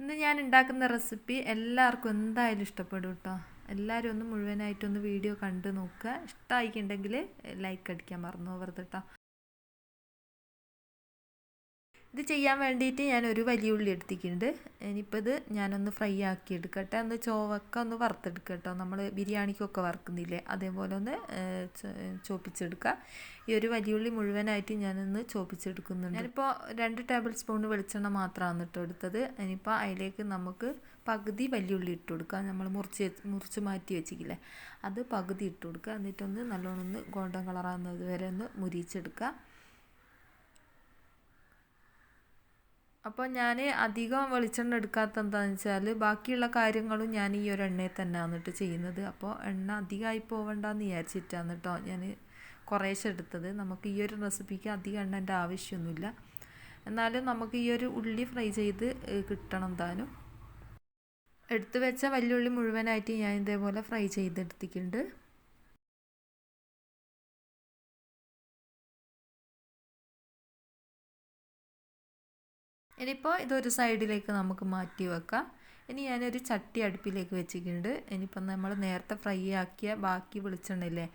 ഇന്ന് ഞാൻ ഉണ്ടാക്കുന്ന റെസിപ്പി എല്ലാവർക്കും എന്തായാലും ഇഷ്ടപ്പെടും കേട്ടോ എല്ലാവരും ഒന്ന് മുഴുവനായിട്ടൊന്ന് വീഡിയോ കണ്ടു നോക്കുക. ഇഷ്ടമായിട്ടുണ്ടെങ്കിൽ ലൈക്ക് അടിക്കാൻ മറന്നു പോകരുത് കേട്ടോ ഇത് ചെയ്യാൻ വേണ്ടിയിട്ട് ഞാൻ ഒരു വലിയ ഉള്ളി എടുത്തിട്ടുണ്ട്. ഇനിയിപ്പോൾ ഇത് ഞാനൊന്ന് ഫ്രൈ ആക്കി എടുക്കട്ടെ. ഒന്ന് ചോവക്ക ഒന്ന് വറുത്തെടുക്കട്ടോ. നമ്മൾ ബിരിയാണിക്കൊക്കെ വറുക്കുന്നില്ലേ? അതേപോലെ ഒന്ന് ചോപ്പിച്ചെടുക്കുക ഈ ഒരു വലിയ ഉള്ളി മുഴുവനായിട്ട് ഞാനൊന്ന് ചോപ്പിച്ചെടുക്കുന്നുണ്ട്. ഞാനിപ്പോൾ രണ്ട് ടേബിൾ സ്പൂൺ വെളിച്ചെണ്ണ മാത്രമാണ് ഇട്ട് എടുത്തത്. ഇനിയിപ്പോൾ അതിലേക്ക് നമുക്ക് പകുതി വലിയ ഉള്ളി ഇട്ട് കൊടുക്കുക നമ്മൾ മുറിച്ച് മുറിച്ച് മാറ്റി വെച്ചിട്ടില്ലേ അത് പകുതി ഇട്ട് കൊടുക്കുക. എന്നിട്ടൊന്ന് നല്ലോണം ഒന്ന് ഗോൾഡൻ കളറാകുന്നത് വരെ ഒന്ന് മുരിച്ചെടുക്കുക അപ്പോൾ ഞാൻ അധികം വെളിച്ചെണ്ണ എടുക്കാത്ത എന്താണെന്ന് വെച്ചാൽ ബാക്കിയുള്ള കാര്യങ്ങളും ഞാൻ ഈ ഒരു എണ്ണയിൽ തന്നെ വന്നിട്ട് ചെയ്യുന്നത്. അപ്പോൾ എണ്ണ അധികമായി പോവണ്ടെന്ന് വിചാരിച്ചിട്ടാണ് കേട്ടോ ഞാൻ കുറേശ്ശെ എടുത്തത്. നമുക്ക് ഈ ഒരു റെസിപ്പിക്ക് അധികം എണ്ണന്റെ ആവശ്യമൊന്നുമില്ല. എന്നാലും നമുക്ക് ഈ ഒരു ഉള്ളി ഫ്രൈ ചെയ്ത് കിട്ടണം എന്തായാലും എടുത്തു വെച്ച വലിയ ഉള്ളി മുഴുവനായിട്ട് ഞാൻ ഇതേപോലെ ഫ്രൈ ചെയ്തെടുത്തിട്ടുണ്ട്. ഇനിയിപ്പോൾ ഇതൊരു സൈഡിലേക്ക് നമുക്ക് മാറ്റി വെക്കാം. ഇനി ഞാനൊരു ചട്ടി അടുപ്പിലേക്ക് വെച്ചിട്ടുണ്ട്. ഇനിയിപ്പം നമ്മൾ നേരത്തെ ഫ്രൈ ആക്കിയ ബാക്കി വെളിച്ചെണ്ണയില്ലേ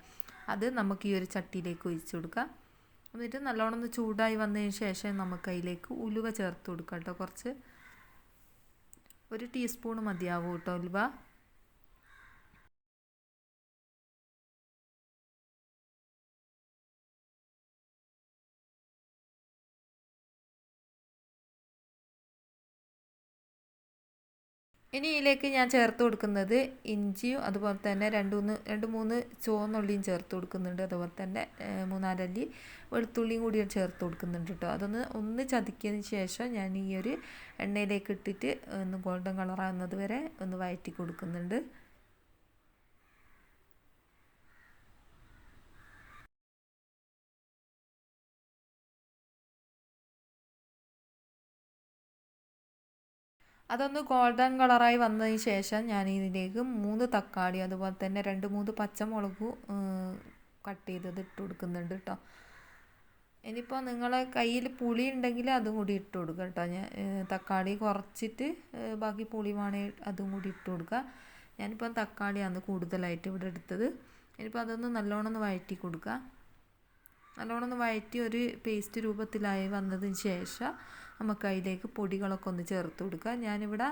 അത് നമുക്ക് ഈ ഒരു ചട്ടിയിലേക്ക് ഒഴിച്ചു കൊടുക്കാം. എന്നിട്ട് നല്ലോണം ഒന്ന് ചൂടായി വന്നതിന് ശേഷം നമുക്ക് അതിലേക്ക് ഉലുവ ചേർത്ത് കൊടുക്കാം കേട്ടോ. കുറച്ച് ഒരു ടീസ്പൂൺ മതിയാവും കേട്ടോ ഉലുവ. ഇനി ഇതിലേക്ക് ഞാൻ ചേർത്ത് കൊടുക്കുന്നത് ഇഞ്ചിയും അതുപോലെ തന്നെ രണ്ട് മൂന്ന് രണ്ട് മൂന്ന് ചുവന്നുള്ളിയും ചേർത്ത് കൊടുക്കുന്നുണ്ട്. അതുപോലെ തന്നെ മൂന്നാലല്ലി വെളുത്തുള്ളിയും കൂടി ചേർത്ത് കൊടുക്കുന്നുണ്ട് കേട്ടോ. അതൊന്ന് ഒന്ന് ചതിക്കിയതിന് ശേഷം ഞാൻ ഈ ഒരു എണ്ണയിലേക്ക് ഇട്ടിട്ട് ഒന്ന് ഗോൾഡൻ കളറാകുന്നത് വരെ ഒന്ന് വഴറ്റി കൊടുക്കുന്നുണ്ട്. അതൊന്ന് ഗോൾഡൻ കളറായി വന്നതിന് ശേഷം ഞാൻ ഇതിലേക്ക് മൂന്ന് തക്കാളി അതുപോലെ തന്നെ രണ്ട് മൂന്ന് പച്ചമുളക് കട്ട് ചെയ്തത് ഇട്ട് കൊടുക്കുന്നുണ്ട് കേട്ടോ. ഇനിയിപ്പോൾ നിങ്ങളെ കയ്യിൽ പുളി ഉണ്ടെങ്കിൽ അതും കൂടി ഇട്ട് കൊടുക്കുക കേട്ടോ. ഞാൻ തക്കാളി കുറച്ചിട്ട് ബാക്കി പുളി വേണേൽ അതും കൂടി ഇട്ട് കൊടുക്കുക ഞാനിപ്പോൾ തക്കാളിയാണ് കൂടുതലായിട്ട് ഇവിടെ എടുത്തത്. ഇനിയിപ്പോൾ അതൊന്ന് നല്ലോണം ഒന്ന് വഴറ്റി കൊടുക്കുക നല്ലോണം ഒന്ന് വഴറ്റി ഒരു പേസ്റ്റ് രൂപത്തിലായി വന്നതിന് ശേഷം നമുക്ക് അതിലേക്ക് പൊടികളൊക്കെ ഒന്ന് ചേർത്ത് കൊടുക്കുക. ഞാനിവിടെ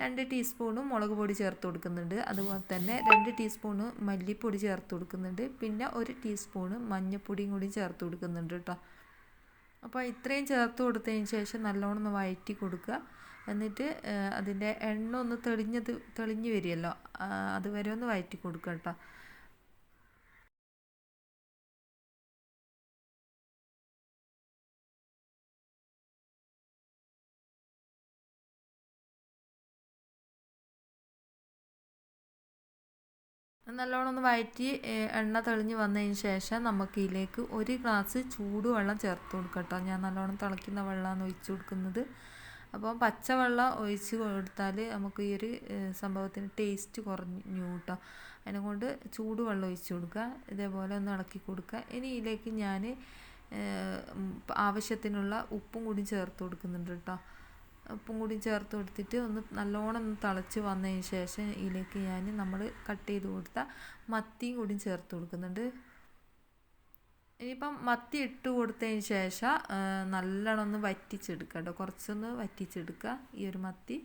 രണ്ട് ടീസ്പൂണും മുളക് പൊടി ചേർത്ത് കൊടുക്കുന്നുണ്ട്. അതുപോലെ തന്നെ രണ്ട് ടീസ്പൂണ് മല്ലിപ്പൊടി ചേർത്ത് കൊടുക്കുന്നുണ്ട്. പിന്നെ ഒരു ടീസ്പൂണ് മഞ്ഞൾപ്പൊടിയും കൂടി ചേർത്ത് കൊടുക്കുന്നുണ്ട് കേട്ടോ. അപ്പോൾ ഇത്രയും ചേർത്ത് കൊടുത്തതിന് ശേഷം നല്ലോണം ഒന്ന് വഴറ്റി കൊടുക്കുക. എന്നിട്ട് അതിന്റെ എണ്ണ ഒന്ന് തെളിഞ്ഞത് തെളിഞ്ഞ് വരുമല്ലോ അതുവരെ ഒന്ന് വഴറ്റി കൊടുക്കുക കേട്ടോ. നല്ലോണം ഒന്ന് വഴറ്റി എണ്ണ തെളിഞ്ഞ് വന്നതിന് ശേഷം നമുക്ക് ഇതിലേക്ക് ഒരു ഗ്ലാസ് ചൂടുവെള്ളം ചേർത്ത് കൊടുക്കാം കേട്ടോ ഞാൻ നല്ലോണം തിളയ്ക്കുന്ന വെള്ളമാണ് ഒഴിച്ചു കൊടുക്കുന്നത്. അപ്പോൾ പച്ചവെള്ളം ഒഴിച്ച് കൊടുത്താൽ നമുക്ക് ഈ ഒരു സംഭവത്തിന് ടേസ്റ്റ് കുറഞ്ഞു കേട്ടോ. അതിനെക്കൊണ്ട് ചൂടുവെള്ളം ഒഴിച്ച് കൊടുക്കുക. ഇതേപോലെ ഒന്ന് ഇളക്കി കൊടുക്കുക. ഇനി ഇതിലേക്ക് ഞാൻ ആവശ്യത്തിനുള്ള ഉപ്പും കൂടി ചേർത്ത് കൊടുക്കുന്നുണ്ട് കേട്ടോ. ഉപ്പും കൂടി ചേർത്ത് കൊടുത്തിട്ട് ഒന്ന് നല്ലോണം ഒന്ന് തിളച്ച് വന്നതിന് ശേഷം ഇതിലേക്ക് ഞാൻ നമ്മൾ കട്ട് ചെയ്ത് കൊടുത്ത മത്തിയും കൂടി ചേർത്ത് കൊടുക്കുന്നുണ്ട്. ഇനിയിപ്പം മത്തി ഇട്ട് കൊടുത്തതിന് ശേഷം നല്ലോണം ഒന്ന് വറ്റിച്ചെടുക്കുക കേട്ടോ. കുറച്ചൊന്ന് വറ്റിച്ചെടുക്കുക ഈ ഒരു മത്തി.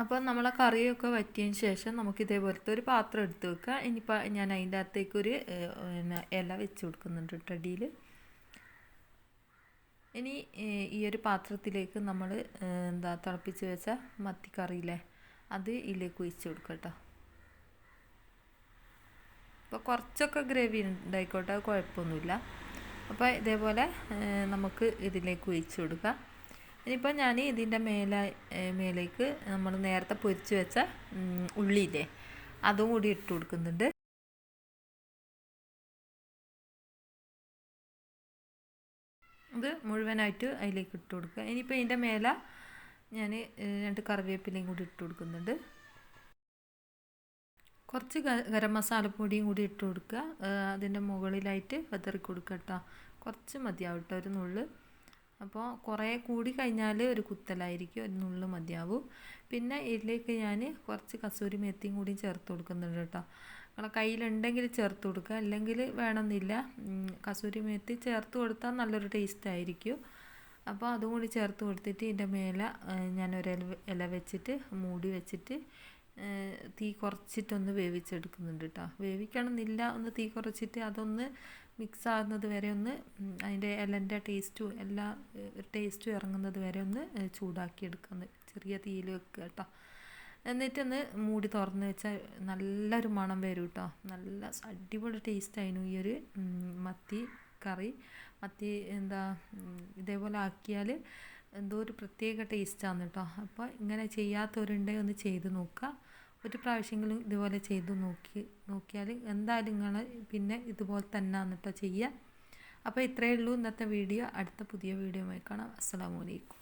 അപ്പോൾ നമ്മളെ കറിയൊക്കെ വറ്റിയതിന് ശേഷം നമുക്ക് ഇതേപോലത്തെ ഒരു പാത്രം എടുത്ത് വെക്കുക. ഇനിയിപ്പോൾ ഞാൻ അതിന്റെ അകത്തേക്ക് ഒരു ഇല വെച്ച് കൊടുക്കുന്നുണ്ട് ടടിയിൽ ഇനി ഈ ഒരു പാത്രത്തിലേക്ക് നമ്മൾ എന്താ തിളപ്പിച്ച് വെച്ച മത്തിക്കറിയില്ലേ അത് ഇതിലേക്ക് ഒഴിച്ച് കൊടുക്കുക കേട്ടോ. അപ്പോൾ കുറച്ചൊക്കെ ഗ്രേവി ഉണ്ടായിക്കോട്ടെ കുഴപ്പമൊന്നുമില്ല. അപ്പോൾ ഇതേപോലെ നമുക്ക് ഇതിലേക്ക് ഒഴിച്ച് കൊടുക്കാം ഇനിയിപ്പോൾ ഞാൻ ഇതിന്റെ മേലെ മേലേക്ക് നമ്മൾ നേരത്തെ പൊരിച്ച് വെച്ച ഉള്ളിയില്ലേ അതും കൂടി ഇട്ട് കൊടുക്കുന്നുണ്ട്. ഇത് മുഴുവനായിട്ട് അതിലേക്ക് ഇട്ട് കൊടുക്കുക. ഇനിയിപ്പോൾ ഇതിന്റെ മേലെ ഞാൻ രണ്ട് കറിവേപ്പിലയും കൂടി ഇട്ട് കൊടുക്കുന്നുണ്ട്. കുറച്ച് ഗരം മസാലപ്പൊടിയും കൂടി ഇട്ട് കൊടുക്കുക. അതിന്റെ മുകളിലായിട്ട് വെതറി കൊടുക്കുക കേട്ടോ. കുറച്ച് മതിയാവും കേട്ടോ ഒരു നുള്ള്. അപ്പോൾ കുറേ കൂടി കഴിഞ്ഞാൽ ഒരു കുത്തലായിരിക്കും ഒരു നുള്ളു മതിയാവും. പിന്നെ ഇതിലേക്ക് ഞാൻ കുറച്ച് കസൂരി മെത്തിയും കൂടി ചേർത്ത് കൊടുക്കുന്നുണ്ട് കേട്ടോ. നിങ്ങളെ കയ്യിലുണ്ടെങ്കിൽ ചേർത്ത് കൊടുക്കുക അല്ലെങ്കിൽ വേണമെന്നില്ല കസൂരി മെത്തി ചേർത്ത് കൊടുത്താൽ നല്ലൊരു ടേസ്റ്റ് ആയിരിക്കും. അപ്പോൾ അതും കൂടി ചേർത്ത് കൊടുത്തിട്ട് ഇതിന്റെ മേലെ ഞാനൊരു ഇല വെച്ചിട്ട് മൂടി വെച്ചിട്ട് തീ കുറച്ചിട്ടൊന്ന് വേവിച്ചെടുക്കുന്നുണ്ട് കേട്ടോ. വേവിക്കണമെന്നില്ല ഒന്ന് തീ കുറച്ചിട്ട് അതൊന്ന് മിക്സ് ആകുന്നത് വരെ ഒന്ന് അതിന്റെ ഇലന്റെ ടേസ്റ്റും എല്ലാ ടേസ്റ്റും ഇറങ്ങുന്നത് വരെ ഒന്ന് ഏഹ്, ചൂടാക്കി എടുക്കുന്നത് ചെറിയ തീയിൽ വെക്കുക കേട്ടോ. എന്നിട്ടൊന്ന് മൂടി തുറന്ന് വെച്ചാൽ നല്ലൊരു മണം വരും കേട്ടോ. നല്ല അടിപൊളി ടേസ്റ്റ് ആയിരുന്നു ഈ ഒരു മത്തി കറി. മത്തി എന്താ ഇതേപോലെ ആക്കിയാൽ എന്തോ ഒരു പ്രത്യേക ടേസ്റ്റാണ് കേട്ടോ. അപ്പോൾ ഇങ്ങനെ ചെയ്യാത്തവരുണ്ടെങ്കിൽ ഒന്ന് ചെയ്ത് നോക്കുക. ഒരു പ്രാവശ്യമെങ്കിലും ഇതുപോലെ ചെയ്തു നോക്കി നോക്കിയാൽ എന്തായാലും നിങ്ങൾ പിന്നെ ഇതുപോലെ തന്നെ കേട്ടോ ചെയ്യുക അപ്പോൾ ഇത്രയേ ഉള്ളൂ ഇന്നത്തെ വീഡിയോ. അടുത്ത പുതിയ വീഡിയോ കാണാം. അസ്സലാമു അലൈക്കും.